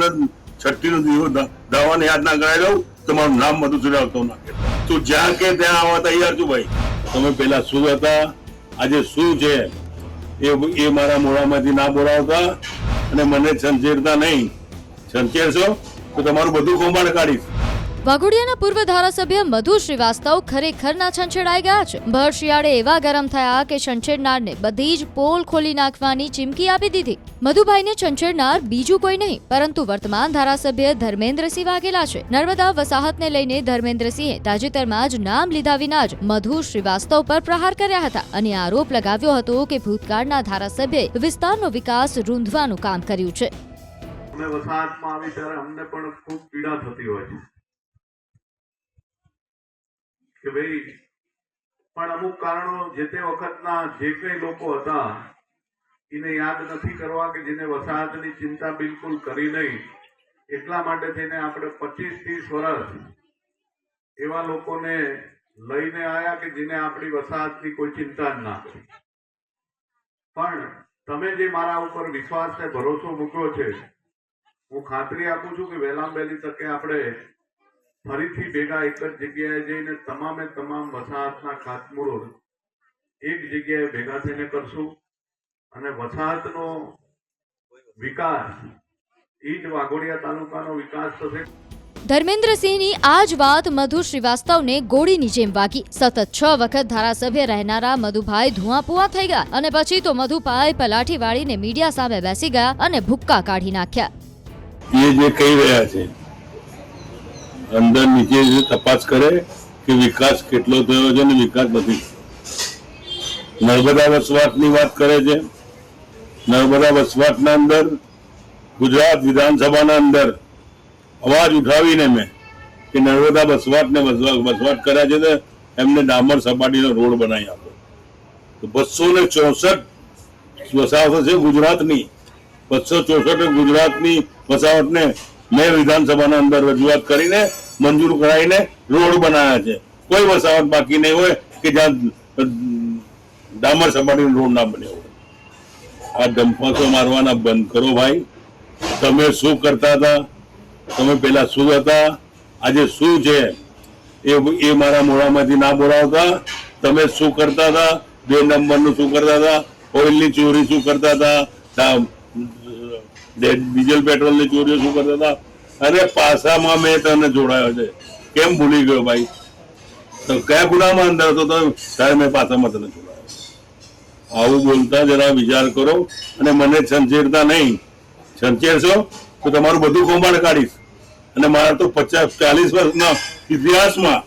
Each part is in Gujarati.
તને છઠ્ઠી નો દિવસ દાવાને યાદ ના કરાવી દઉં તમારું નામ મધુસૂદન આવતો નાખે તું જ્યાં કે ત્યાં આવવા તૈયાર છું ભાઈ. તમે પેલા શું હતા? આજે શું છે? એ એ મારા મોઢામાંથી ના બોલાવતા અને મને છંછેડતા નહીં. છંછેડશો તો તમારું બધું કૌભાંડ કાઢીશ. વાઘોડિયાના પૂર્વ ધારાસભ્ય મધુ શ્રીવાસ્તવ ખરેખરના છંછેડાઈ ગયા છે. ભર શિયાળે એવા ગરમ થયા કે છંછેડનારને બધી જ પોલ ખોલી નાખવાની ચીમકી આપી દીધી. મધુભાઈને છંછેડનાર બીજું કોઈ નહીં, પરંતુ વર્તમાન ધારાસભ્ય ધર્મેન્દ્રસિંહ વાઘેલા છે. નર્મદા વસાહતને લઈને ધર્મેન્દ્રસિંહે તાજેતરમાં જ નામ લીધા વિના જ મધુ શ્રીવાસ્તવ પર પ્રહાર કર્યા હતા અને આરોપ લગાવ્યો હતો કે ભૂતકાળના ધારાસભ્યે વિસ્તારનો વિકાસ રૂંધવાનું કામ કર્યું છે. અમે વસાહતમાં આવી ત્યારે અમને પણ ખૂબ પીડા થતી હોય છે. કે ભાઈ, પણ અમુક કારણો જે તે વખતના જે કઈ લોકો હતા, એને યાદ નથી કરવા કે જેને વસાહતની ચિંતા બિલકુલ કરી નહીં. એટલા માટે થઈને આપણે પચીસ ત્રીસ વર્ષ એવા લોકોને લઈને આવ્યા કે જેને આપણી વસાહતની કોઈ ચિંતા જ ના પણ તમે જે મારા ઉપર વિશ્વાસ ને ભરોસો મૂક્યો છે, હું ખાતરી આપું છું કે વહેલામ વહેલી તકે આપણે ફરીથી ભેગા એક જ જગ્યાએ જઈને તમામે તમામ વસાહતના ખાતમુહૂર્ત એક જગ્યાએ ભેગા થઈને કરશું અને વસાહતનો વિકાસ એ જ વાઘોડિયા તાલુકાનો વિકાસ થશે. ધર્મેન્દ્રસિંહની આ જ વાત મધુ શ્રીવાસ્તવને ગોળીની જેમ વાગી. સતત છ વખત ધારાસભ્ય રહેનારા મધુભાઈ ધુઆપુઆ થઈ ગયા અને પછી તો મધુભાઈ પલાઠી વાળીને મીડિયા સામે બેસી ગયા અને ભુક્કા કાઢી નાખ્યા. એ જે કહી રહ્યા છે અંદર નીચે તપાસ કરે કે વિકાસ કેટલો થયો છે અને વિકાસ નથી નર્મદા વસવાટની વાત કરે છે. નર્મદા વસવાટના અંદર ગુજરાત વિધાનસભાના અંદર અવાજ ઉઠાવીને મેં કે નર્મદા વસવાટને વસવાટ કર્યા છે તો એમને ડામર સપાટીનો રોડ બનાવી આપ્યો તો બસો ને ચોસઠ વસાવટ છે ગુજરાતની. બસો ચોસઠ ગુજરાતની વસાવટને મેં વિધાનસભાના અંદર રજૂઆત કરીને મંજૂર કરાવીને રોડ બનાવ્યા છે. કોઈ વસાવટ બાકી નહીં હોય કે જ્યાં ડામર સપાટીનો રોડ ના બન્યો હોય. આ ડંપાસો મારવાના બંધ કરો ભાઈ. તમે શું કરતા હતા? તમે પેલા શું હતા? આજે શું છે? એ એ મારા મોઢામાંથી ના બોલાવતા? તમે શું કરતા હતા? બે નંબરનું શું કરતા હતા? ઓઇલની ચોરી શું કરતા હતા? ડીઝલ પેટ્રોલની ચોરીઓ શું કરતા હતા? અરે પાસામાં મેં તને જોડાયો છે. કેમ ભૂલી ગયો ભાઈ? તો કયા ગુનામાં અંદર હતો તો ત્યારે મેં પાસામાં તને જોડાયો. આવું બોલતા જરા વિચાર કરો અને મને છંછેડતા નહીં. છંછેડશો? તો તમારું બધું કૌભાંડ કાઢીશ. અને મારા તો પચાસ, ચાલીસ વર્ષના ઇતિહાસમાં,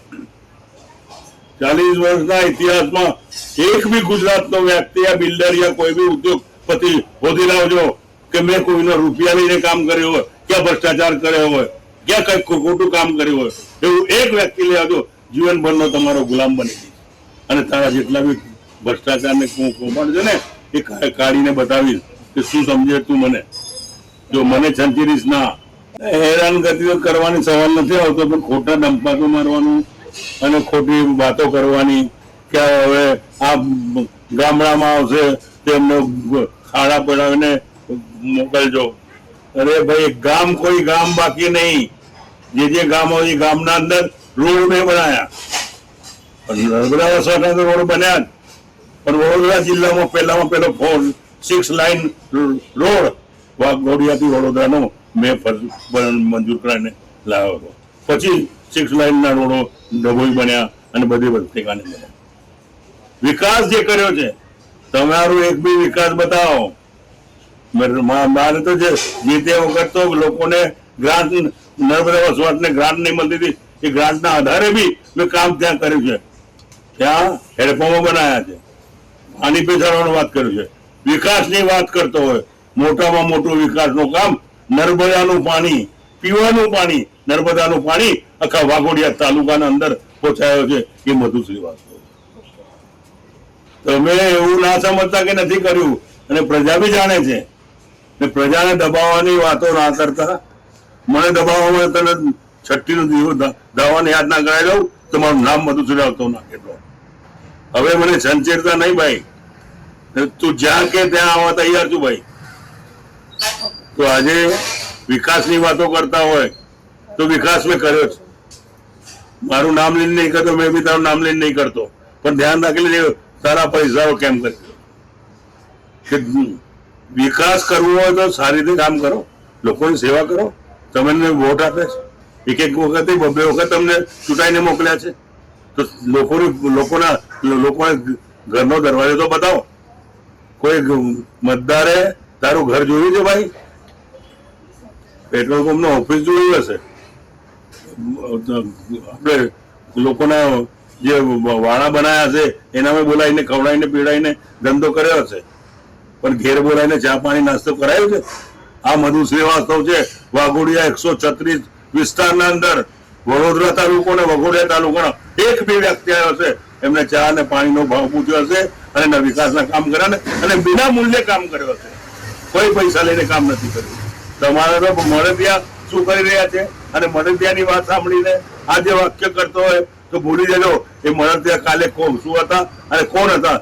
ચાલીસ વર્ષના ઇતિહાસમાં એક બી ગુજરાતનો વ્યક્તિ યા બિલ્ડર યા કોઈ બી ઉદ્યોગપતિ શોધી લાવજો કે મેં કોઈનો રૂપિયા લઈને કામ કર્યો હોય, ક્યાં ભ્રષ્ટાચાર કર્યો હોય, ક્યાં કઈ ખોટું કામ કર્યું હોય, એવું એક વ્યક્તિ લઈ આવજો, જીવનભરનો તમારો ગુલામ બની જઈશ અને તારા જેટલા બી ભ્રષ્ટાચારને કૌ- કૌભાંડ છે ને, એ કાઢીને બતાવીશ કે શું સમજે તું મને. જો મને છંચીરીશ ના હેરાનગતિ તો કરવાની સવાલ નથી આવતો, પણ ખોટા ડંપાતો મારવાનું અને ખોટી વાતો કરવાની કે હવે આ ગામડામાં આવશે તેમને ખાડા પડાવીને મોકલજો. અરે ભાઈ ગામ કોઈ ગામ બાકી નહીં. જે જે ગામો એ ગામના અંદર રોડ મેં બનાયા. નર્મદા વસાહતના રોડ બન્યા પણ વડોદરા જિલ્લામાં પહેલામાં પહેલો ફોર સિક્સ લાઇન રોડ વાઘોડિયાથી વડોદરાનો મેં મંજૂર કરાવીને લાવ્યો હતો. પછી સિક્સ લાઇનના રોડો ડભોઈ બન્યા અને બધી ઠેકાણે બન્યા. વિકાસ જે કર્યો છે, તમારો એક બી વિકાસ બતાવો. મારે તો જે વખત તો લોકોને ગ્રાન્ટ નર્મદા વસવાટને ગ્રાન્ટ નહીં મળતી હતી. એ ગ્રાન્ટના આધારે બી મેં કામ ત્યાં કર્યું છે. ત્યાં હેડપંપો બનાવ્યા છે. પાણી પીછાડવાની વાત કર્યું છે. વિકાસની વાત કરતો હોય, મોટામાં મોટું વિકાસનું કામ નર્મદાનું પાણી, પીવાનું પાણી, નર્મદાનું પાણી આખા વાઘોડિયા તાલુકાના અંદર પહોંચાયો છે. એ મધુશ્રી વાત તમે એવું ના સમજતા કે નથી કર્યું. અને પ્રજા બી જાણે છે. ને પ્રજાને દબાવવાની વાતો ના કરતા. મને દબાવવામાં તને છઠ્ઠી નો દિવસ દાવાની યાદ ના કરાવી દઉં તો મારું નામ બધું આવતો ના કેટલો હવે મને સંચેરતા નહીં ભાઈ. તું જ્યાં કે ત્યાં આવવા તૈયાર છું ભાઈ. તો આજે વિકાસની વાતો કરતા હોય તો વિકાસ મેં કર્યો છે મારું નામ લઈને નહીં કરતો, મેં બી તારું નામ લઈને નહીં કરતો. પણ ધ્યાન રાખી લેજે તારા પૈસાઓ કેમ કરી વિકાસ કરવો હોય તો સારી રીતે કામ કરો. લોકોની સેવા કરો. તમને વોટ આપે છે. એક એક વખતે, બબે વખત તમને ચૂંટાઈને મોકલ્યા છે. તો લોકોની, લોકોના લોકોને ઘરનો દરવાજો તો બતાવો. કોઈ મતદારે તારું ઘર જોયું છે ભાઈ? પેટ્રોલ પંપનો ઓફિસ જોયું હશે? આપણે લોકોના જે વાણા બનાયા છે એનામાં બોલાવીને, ખવડાવીને પીડાવીને ધંધો કર્યો હશે. પણ ઘેર બોલાવીને ચા પાણી નાસ્તો કરાયો છે? આ મધુ શ્રીવાસ્તવ છે. વાઘોડિયા એકસો છત્રીસ વિસ્તારના અંદર વડોદરા તાલુકો અને વઘોડિયા તાલુકાના એક બે વ્યક્તિ આવ્યો છે. એમને ચા અને પાણીનો ભાવ પૂછ્યો હશે અને એના વિકાસના કામ કર્યા અને વિના મૂલ્યે કામ કર્યો હશે. કોઈ પૈસા લઈને કામ નથી કર્યું. તમારે તો મળદિયા શું કરી રહ્યા છે? અને મળદિયાની વાત સાંભળીને આજે વાક્ય કરતો હોય તો ભૂલી જજો. એ મળદિયા કાલે કોણ? શું હતા? અને કોણ હતા?